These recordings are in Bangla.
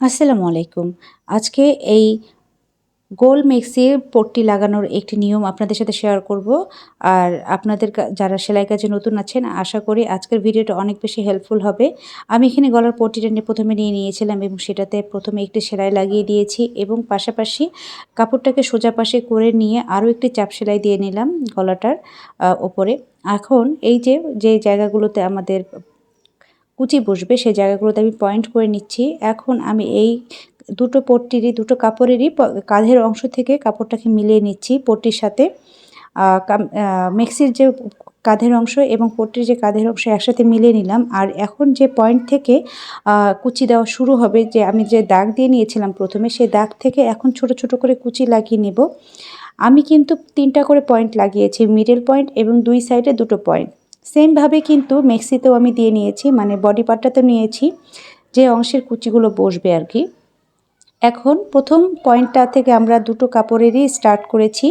আসসালামু আলাইকুম। আজকে এই গোল মেক্সির পট্টি লাগানোর একটি নিয়ম আপনাদের সাথে শেয়ার করব। আর আপনাদের যারা সেলাই কাজে নতুন আছেন, আশা করি আজকের ভিডিওটা অনেক বেশি হেল্পফুল হবে। আমি এখানে গলার পট্টিটা নিয়ে প্রথমে নিয়ে নিয়েছিলাম এবং সেটাতে প্রথমে একটি সেলাই লাগিয়ে দিয়েছি এবং পাশাপাশি কাপড়টাকে সোজা পাশে করে নিয়ে আরও একটি চাপ সেলাই দিয়ে নিলাম গলাটার ওপরে। এখন এই যে যে জায়গাগুলোতে আমাদের কুচি বসবে, সেই জায়গাগুলোতে আমি পয়েন্ট করে নিচ্ছি। এখন আমি এই দুটো পট্টিরই, দুটো কাপড়েরই কাঁধের অংশ থেকে কাপড়টাকে মিলিয়ে নিচ্ছি পট্টির সাথে। মেক্সির যে কাঁধের অংশ এবং পট্টির যে কাঁধের অংশ একসাথে মিলিয়ে নিলাম। আর এখন যে পয়েন্ট থেকে কুচি দেওয়া শুরু হবে, যে আমি যে দাগ দিয়ে নিয়েছিলাম প্রথমে সেই দাগ থেকে এখন ছোট ছোট করে কুচি লাগিয়ে নেব। আমি কিন্তু তিনটা করে পয়েন্ট লাগিয়েছি মিডল পয়েন্ট এবং দুই সাইডে দুটো পয়েন্ট সেমভাবে কিন্তু মেক্সিতেও আমি দিয়ে নিয়েছি মানে বডি পার্টটাতেও নিয়েছি, যে অংশের কুচিগুলো বসবে আর কি। এখন প্রথম পয়েন্টটা থেকে আমরা দুটো কাপড়েরই স্টার্ট করেছি।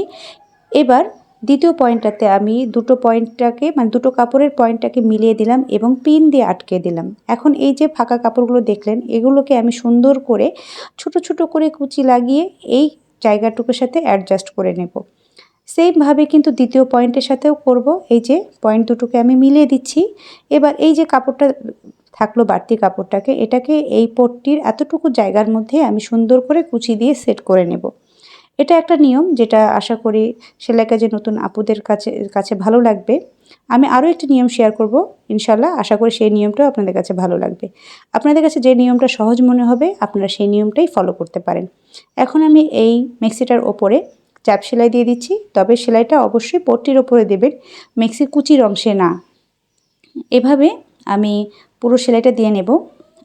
এবার দ্বিতীয় পয়েন্টটাতে আমি দুটো পয়েন্টটাকে মানে দুটো কাপড়ের পয়েন্টটাকে মিলিয়ে দিলাম এবং পিন দিয়ে আটকে দিলাম। এখন এই যে ফাঁকা কাপড়গুলো দেখলেন, এগুলোকে আমি সুন্দর করে ছোট ছোট করে কুচি লাগিয়ে এই জায়গাটুকুর সাথে অ্যাডজাস্ট করে নেব। সেমভাবে কিন্তু দ্বিতীয় পয়েন্টের সাথেও করব। এই যে পয়েন্ট দুটোকে আমি মিলিয়ে দিচ্ছি। এবার এই যে কাপড়টা থাকল বাড়তি কাপড়টাকে, এটাকে এই পট্টির এতটুকু জায়গার মধ্যে আমি সুন্দর করে কুচি দিয়ে সেট করে নেব। এটা একটা নিয়ম যেটা আশা করি সেলাই কাজে নতুন আপুদের কাছে কাছে ভালো লাগবে। আমি আরও একটি নিয়ম শেয়ার করব ইনশাল্লাহ আশা করি সেই নিয়মটাও আপনাদের কাছে ভালো লাগবে। আপনাদের কাছে যে নিয়মটা সহজ মনে হবে, আপনারা সেই নিয়মটাই ফলো করতে পারেন। এখন আমি এই মেক্সিটার ওপরে চাপ সেলাই দিয়ে দিচ্ছি। তবে সেলাইটা অবশ্যই পট্টির ওপরে দেবেন, মেক্সি কুচির অংশে না। এভাবে আমি পুরো সেলাইটা দিয়ে নেব।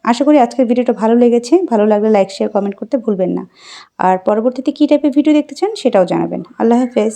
আশা করি আজকের ভিডিওটা ভালো লেগেছে। ভালো লাগলে লাইক শেয়ার কমেন্ট করতে ভুলবেন না। আর পরবর্তীতে কী টাইপের ভিডিও দেখতে চান সেটাও জানাবেন। আল্লাহ হাফেজ।